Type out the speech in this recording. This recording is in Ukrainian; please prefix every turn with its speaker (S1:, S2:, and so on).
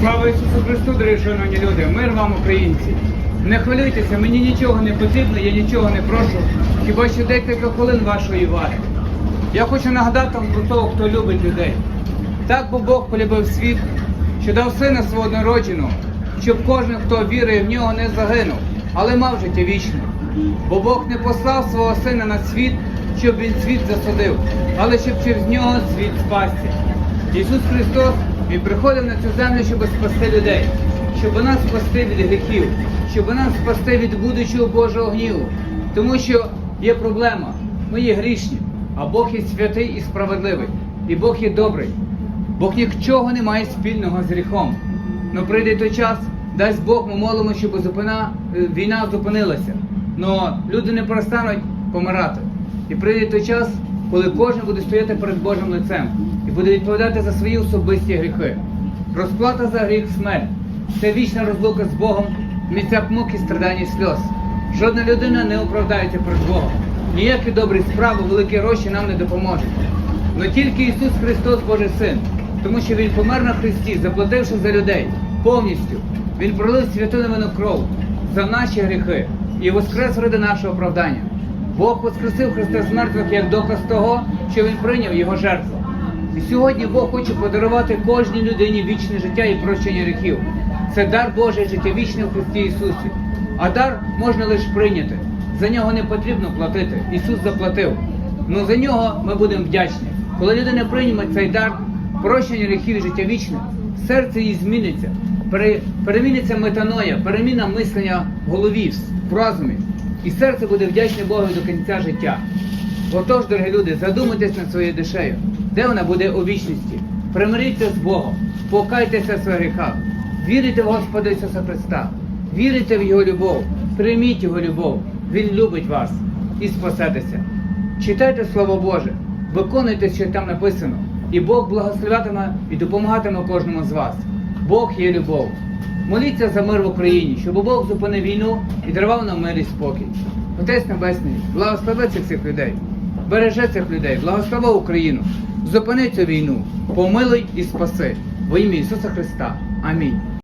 S1: Слава Ісусу Христу, дорогі шановні люди! Мир вам, українці! Не хвилюйтеся, мені нічого не потрібно, я нічого не прошу, хіба що декілька хвилин вашої уваги. Я хочу нагадати вам про того, хто любить людей. Так бо Бог полюбив світ, що дав сина свого однородженого, щоб кожен, хто вірує в нього, не загинув, але мав життя вічне. Бо Бог не послав свого сина на світ, щоб він світ засудив, але щоб через нього світ спасся. Ісус Христос Він приходив на цю землю, щоб спасти людей, щоб нас спасти від гріхів, щоб нас спасти від будучого Божого гніву. Тому що є проблема. Ми є грішні, а Бог є святий і справедливий, і Бог є добрий. Бог нічого не має спільного з гріхом. Но прийде той час, дасть Бог, ми молимо, щоб зупина, е, війна зупинилася. Но люди не перестануть помирати. І прийде той час, коли кожен буде стояти перед Божим лицем і буде відповідати за свої особисті гріхи. Розплата за гріх смерть. Це вічна розлука з Богом, місця муки, страдань і сльоз. Жодна людина не оправдається перед Богом. Ніякі добрі справи, великі гроші нам не допоможуть. Но тільки Ісус Христос Божий Син, тому що Він помер на Христі, заплативши за людей повністю. Він пролив святу невинну кров за наші гріхи і воскрес ради нашого оправдання. Бог воскресив Христа з мертвих як доказ того, що Він прийняв Його жертву. І сьогодні Бог хоче подарувати кожній людині вічне життя і прощення гріхів. Це дар Божий життя вічне в Христі Ісусі. А дар можна лише прийняти. За нього не потрібно платити. Ісус заплатив. Ну за нього ми будемо вдячні. Коли людина прийме цей дар, прощення гріхів і життя вічне, серце її зміниться, переміниться метаноя, переміна мислення в голові, в розумі. І серце буде вдячне Богу до кінця життя. Отож, дорогі люди, задумайтесь над своєю душею, де вона буде у вічності. Примиріться з Богом, покайтеся в своїх гріхах, вірите в Господа Ісуса Христа, вірите в Його любов, прийміть Його любов, Він любить вас і спасетеся. Читайте Слово Боже, виконуйте, що там написано, і Бог благословятиме і допомагатиме кожному з вас. Бог є любов. Моліться за мир в Україні, щоб Бог зупинив війну і дарував нам мир і спокій. Отець Небесний, благослови цих людей, бережи цих людей, благослови Україну, зупини цю війну, помилуй і спаси. Во ім'я Ісуса Христа. Амінь.